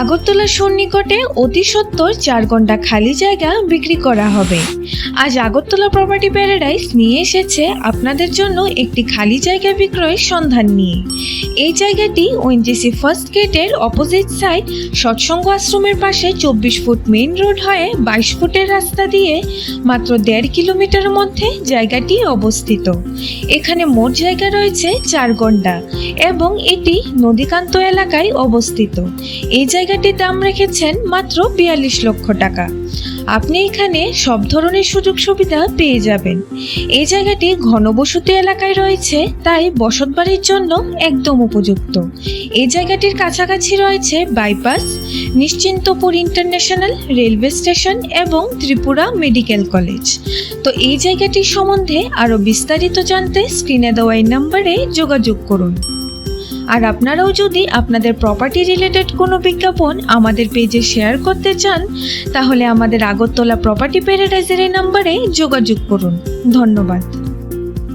আগরতলা সন্নিকটে অতি সত্বর চার ঘণ্টা খালি জায়গা বিক্রি করা হবে। আজ আগরতলা প্রপার্টি প্যারাডাইস নিয়ে এসেছে আপনাদের জন্য একটি খালি জায়গা বিক্রয়ের সন্ধান নিয়ে। এই জায়গাটি ওএনজিসি ফার্স্ট গেটের অপোজিট সাইড সৎসঙ্গ আশ্রমের পাশে চব্বিশ ফুট মেইন রোড হয়ে বাইশ ফুটের রাস্তা দিয়ে মাত্র দেড় কিলোমিটার মধ্যে জায়গাটি অবস্থিত। এখানে মোট জায়গা রয়েছে চার ঘণ্টা এবং এটি নদীকান্ত এলাকায় অবস্থিত। এই জায়গাটির দাম রেখেছেন মাত্র বিয়াল্লিশ লক্ষ টাকা। আপনি এখানে সব ধরনের সুযোগ সুবিধা পেয়ে যাবেন। এই জায়গাটি ঘনবসতি এলাকায় রয়েছে, তাই বসতবাড়ির জন্য একদম উপযুক্ত। এই জায়গাটির কাছাকাছি রয়েছে bypass, Nischintapur international railway station এবং ত্রিপুরা মেডিকেল কলেজ। তো এই জায়গাটির সম্বন্ধে আরও বিস্তারিত জানতে স্ক্রিনে দেওয়া এই নাম্বারে যোগাযোগ করুন। আর আপনারাও যদি আপনাদের প্রপার্টি রিলেটেড কোনো বিজ্ঞাপন আমাদের পেজে শেয়ার করতে চান, তাহলে আমাদের আগরতলা প্রপার্টি প্যারাডাইজের এই নাম্বারে যোগাযোগ করুন। ধন্যবাদ।